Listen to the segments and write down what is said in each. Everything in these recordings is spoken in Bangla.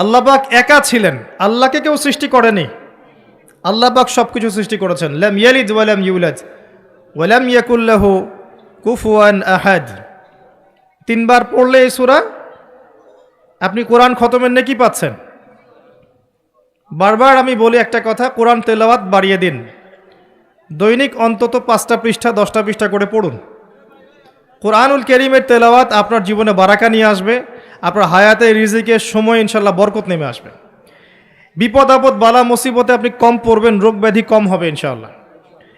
আল্লাহবাক একা ছিলেন। আল্লাহকে কেউ সৃষ্টি করেনি। আল্লাহবাক সব কিছু সৃষ্টি করেছেন। ল্যাম ইয়ালিদ ওয়ালাম ইউলাদ ওয়ালাম ইয়াকুল্লাহু কুফুয়ান আহাদ। তিনবার পড়লে এই সুরা আপনি কোরআন খতমের নেকি পাচ্ছেন। বারবার আমি বলি একটা কথা, কোরআন তেলাওয়াত বাড়িয়ে দিন। দৈনিক অন্তত পাঁচটা পৃষ্ঠা, দশটা পৃষ্ঠা করে পড়ুন। কোরআনুল করিমের তেলাওয়াত আপনার জীবনে বারাকা নিয়ে আসবে। আপনার হায়াতে, রিজিকে, সময় ইনশাল্লাহ বরকত নেমে আসবে। বিপদ, আপদ, বালা, মুসিবতে আপনি কম পড়বেন, রোগ ব্যাধি কম হবে ইনশাআল্লাহ।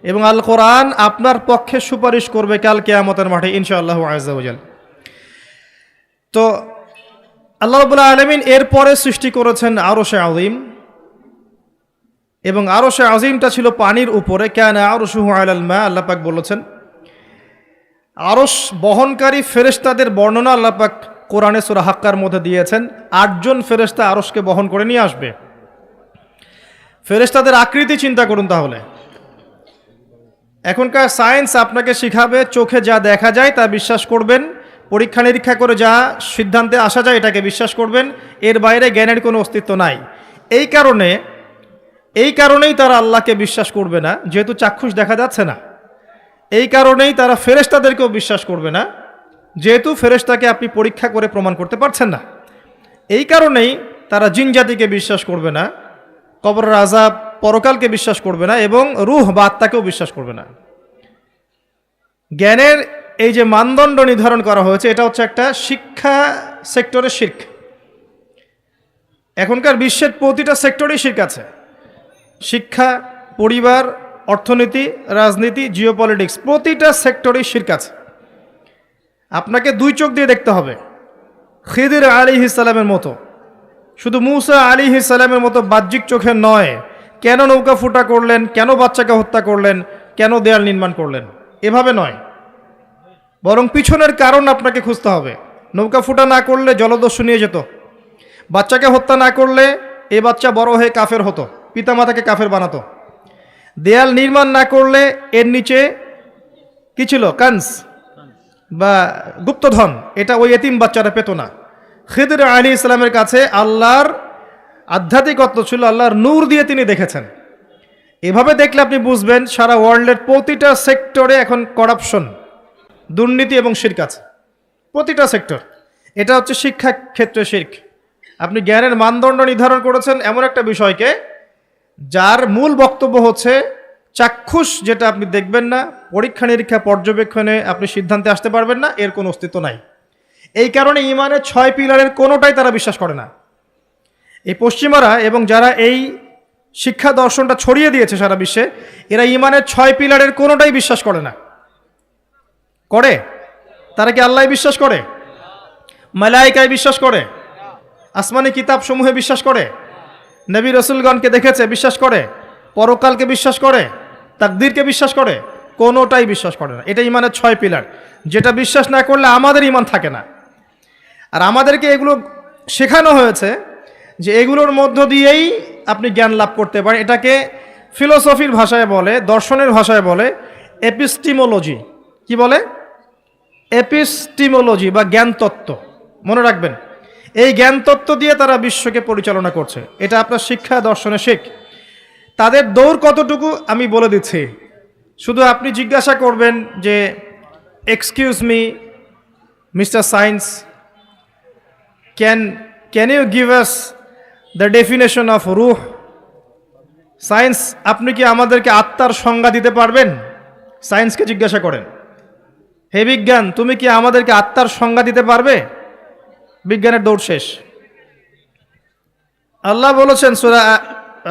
এবং আল কোরআন আপনার পক্ষে সুপারিশ করবে কাল কেয়ামতের মাঠে ইনশাআল্লাহ আজাল তো আল্লাহ রবুল্লাহ আলমিন এরপরে সৃষ্টি করেছেন আরও সে আলিম এবং আরও সে আজিমটা ছিল পানির উপরে, কেন আরও সুহু আল্লাহ আল্লাহ পাক বলেছেন। আরস বহনকারী ফেরেশতাদের বর্ণনা আল্লাহ পাক কোরআনে সুরা হাক্কার মধ্যে দিয়েছেন, আটজন ফেরেশতা আরসকে বহন করে নিয়ে আসবে। ফেরেশতাদের আকৃতি চিন্তা করুন তাহলে। এখনকার সায়েন্স আপনাকে শিখাবে, চোখে যা দেখা যায় তা বিশ্বাস করবেন, পরীক্ষা নিরীক্ষা করে যা সিদ্ধান্তে আসা যায় এটাকে বিশ্বাস করবেন, এর বাইরে জ্ঞানের কোনো অস্তিত্ব নাই। এই কারণে, এই কারণেই তারা আল্লাহকে বিশ্বাস করবে না, যেহেতু চাক্ষুষ দেখা যাচ্ছে না। এই কারণেই তারা ফেরেশতাদেরকেও বিশ্বাস করবে না। যেহেতু ফেরেশতাকে আপনি পরীক্ষা করে প্রমাণ করতে পারছেন না। এই কারণেই তারা জিন জাতিকে বিশ্বাস করবে না কবর রাজা পরকালকে বিশ্বাস করবে না এবং রুহ বা আত্মাকেও বিশ্বাস করবে না। জ্ঞানের এই যে মানদণ্ড নির্ধারণ করা হয়েছে, এটা হচ্ছে একটা শিক্ষা সেক্টরের শির্ক। এখনকার বিশ্বের প্রতিটা সেক্টরেই শির্ক আছে। শিক্ষা, পরিবার, অর্থনীতি, রাজনীতি, জিওপলিটিক্স, প্রতিটা সেক্টরেই শির্ক আছে। আপনাকে দুই চোখ দিয়ে দেখতে হবে। খিদির আলী ইসালামের মতো। শুধু মুসা আলী ইসালামের মতো বাহ্যিক চোখে নয়, কেন নৌকা ফুটা করলেন, কেন বাচ্চাকে হত্যা করলেন, কেন দেয়াল নির্মাণ করলেন? এভাবে নয়। বরং পিছনের কারণ আপনাকে খুঁজতে হবে। নৌকা ফুটা না করলে জলদস্যু নিয়ে যেত। বাচ্চাকে হত্যা না করলে এ বাচ্চা বড় হয়ে কাফের হতো, পিতামাতাকে কাফের বানাতো। দেয়াল নির্মাণ না করলে এর নিচে কি ছিল? কান্স। বা গুপ্তধন, এটা ওই এতিম বাচ্চারা পেত না। খিদর আলী ইসলামের কাছে আল্লাহর আধ্যাত্মিকত্ব ছিল, আল্লাহর নূর দিয়ে তিনি দেখেছেন। এভাবে দেখলে আপনি বুঝবেন সারা ওয়ার্ল্ডের প্রতিটা সেক্টরে এখন করাপশন, দুর্নীতি এবং শির্ক আছে। প্রতিটা সেক্টর। এটা হচ্ছে শিক্ষা ক্ষেত্রে শির্ক। আপনি জ্ঞানের মানদণ্ড নির্ধারণ করেছেন এমন একটা বিষয়কে, যার মূল বক্তব্য হচ্ছে চাক্ষুষ যেটা আপনি দেখবেন না, পরীক্ষা নিরীক্ষা পর্যবেক্ষণে আপনি সিদ্ধান্তে আসতে পারবেন না, এর কোনো অস্তিত্ব নাই। এই কারণে ইমানের ছয় পিলারের কোনোটাই তারা বিশ্বাস করে না। এই পশ্চিমারা এবং যারা এই শিক্ষা দর্শনটা ছড়িয়ে দিয়েছে সারা বিশ্বে, এরা ইমানের ছয় পিলারের কোনোটাই বিশ্বাস করে না। করে? তারা কি আল্লাহ বিশ্বাস করে? মালাইকায় বিশ্বাস করে? আসমানি কিতাব সমূহে বিশ্বাস করে? নবী রসুলগণকে দেখেছে, বিশ্বাস করে? পরকালকে বিশ্বাস করে? তাকদিরকে বিশ্বাস করে, কোনোটাই বিশ্বাস করে না। এটা ইমানের ছয় পিলার। যেটা বিশ্বাস না করলে আমাদের ইমান থাকে না। আর আমাদেরকে এগুলো শেখানো হয়েছে যে এগুলোর মধ্য দিয়েই আপনি জ্ঞান লাভ করতে পারেন। এটাকে ফিলোসফির ভাষায় বলে, দর্শনের ভাষায় বলে, এপিস্টিমোলজি। কি বলে? এপিস্টিমোলজি বা জ্ঞান তত্ত্ব মনে রাখবেন, এই জ্ঞান তত্ত্ব দিয়ে তারা বিশ্বকে পরিচালনা করছে। এটা আপনার শিক্ষা, দর্শনে শেখ। তাদের দৌড় কতটুকু আমি বলে দিচ্ছি। শুধু আপনি জিজ্ঞাসা করবেন যে excuse me mister science can can you give us the definition of রুহ সায়েন্স আপনি কি আমাদেরকে আত্মার সংজ্ঞা দিতে পারবেন? সায়েন্সকে জিজ্ঞাসা করেন। হে বিজ্ঞান, তুমি কি আমাদেরকে আত্মার সংজ্ঞা দিতে পারবে? বিজ্ঞানের দৌড় শেষ। আল্লাহ বলেছেন, সুরা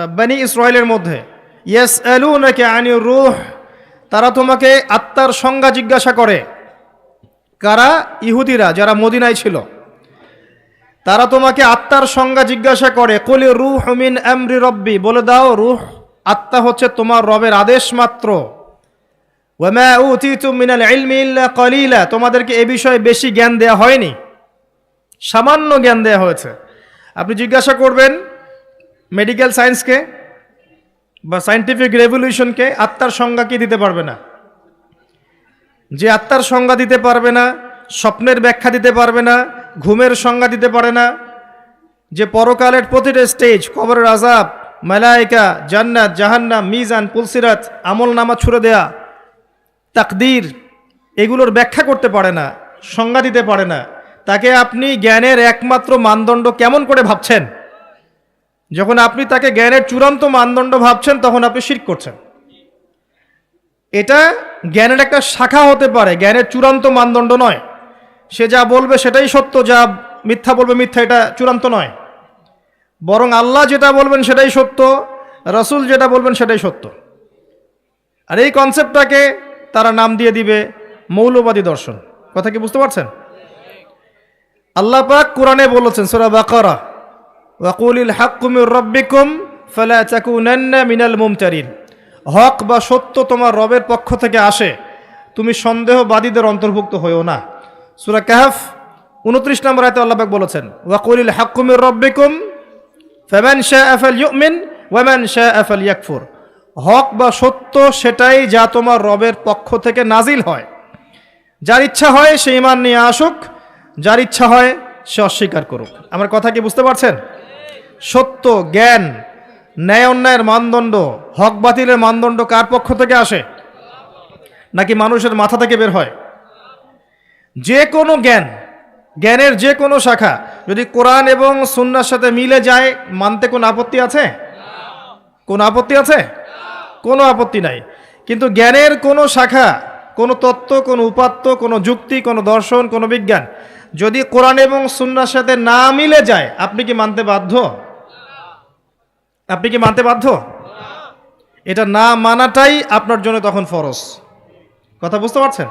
বানি ইসরায়েলের মধ্যে। ইয়েস আলু নাকি আনি রুহ, তারা তোমাকে আত্মার সংজ্ঞা জিজ্ঞাসা করে। কারা? ইহুদিরা, যারা মদিনায় ছিল। তারা তোমাকে আত্মার সংজ্ঞা জিজ্ঞাসা করে, কলি রুহ মিন আমরি রব্বি। বলে দাও, রুহ, আত্মা হচ্ছে তোমার রবের আদেশ মাত্র। কলিলা। তোমাদেরকে এ বিষয়ে বেশি জ্ঞান দেয়া হয়নি। সামান্য জ্ঞান দেওয়া হয়েছে। আপনি জিজ্ঞাসা করবেন মেডিকেল সায়েন্সকে বা সায়েন্টিফিক রেভলিউশনকে আত্মার সংজ্ঞা কি দিতে পারবে না? যে আত্মার সংজ্ঞা দিতে পারবে না, স্বপ্নের ব্যাখ্যা দিতে পারবে না, ঘুমের সংজ্ঞা দিতে পারে না, যে পরকালের প্রতিটা স্টেজ কবরের আজাব মালাইকা জান্নাত জাহান্না মিজান, পুলসিরাত, আমল নামা ছুড়ে দেয়া, তাকদির, এগুলোর ব্যাখ্যা করতে পারে না, সংজ্ঞা দিতে পারে না। তাকে আপনি জ্ঞানের একমাত্র মানদণ্ড কেমন করে ভাবছেন? যখন আপনি তাকে জ্ঞানের চূড়ান্ত মানদণ্ড ভাবছেন, তখন আপনি শির করছেন। এটা জ্ঞানের একটা শাখা হতে পারে, জ্ঞানের চূড়ান্ত মানদণ্ড নয়। সে যা বলবে সেটাই সত্য, যা মিথ্যা বলবে মিথ্যা, এটা চূড়ান্ত নয়। বরং আল্লাহ যেটা বলবেন সেটাই সত্য, রসুল যেটা বলবেন সেটাই সত্য। আর এই কনসেপ্টটাকে তারা নাম দিয়ে দিবে মৌলবাদী দর্শন। কথা কি বুঝতে পারছেন? আল্লাহ পাক কোরআনে বলেছেন, সূরা বাকারা ওয়াকুলিল হাক্কু মির রাব্বিকুম ফালা তাকুনান্না মিনাল মুমতারিন। হক বা সত্য তোমার রবের পক্ষ থেকে আসে, তুমি সন্দেহবাদীদের অন্তর্ভুক্ত হইও না। সূরা কাহফ, উনত্রিশ নম্বর আয়তে আল্লাহবাক বলেছেন, ওয়াকুলিল হাক্কু মির রাব্বিকুম ফামান শাআ ফালইউমিন ওয়ামান শাআ ফালইয়াকফুর। হক বা সত্য সেটাই যা তোমার রবের পক্ষ থেকে নাজিল হয়। যার ইচ্ছা হয় সে ইমান নিয়ে আসুক, যার ইচ্ছা হয় সে অস্বীকার করুক। আমার কথা কি বুঝতে পারছেন? সত্য, জ্ঞান, ন্যায় অন্যায়ের মানদণ্ড, হক বাতিলের মানদণ্ড কার পক্ষ থেকে আসে? নাকি মানুষের মাথা থেকে বের হয়? যে কোনো জ্ঞান, জ্ঞানের যে কোনো শাখা, যদি কোরআন এবং সুন্নার সাথে মিলে যায়, মানতে কোনো আপত্তি আছে? কোনো আপত্তি আছে? কোনো আপত্তি নাই। কিন্তু জ্ঞানের কোনো শাখা, কোনো তত্ত্ব, কোনো উপাত্ত, কোনো যুক্তি, কোনো দর্শন, কোনো বিজ্ঞান, যদি কোরআন এবং সুন্নার সাথে না মিলে যায়, আপনি কি মানতে বাধ্য? আপনি কি মানতে বাধ্য? এটা না মানাটাই আপনার জন্য তখন ফরস কথা বুঝতে পারছেন?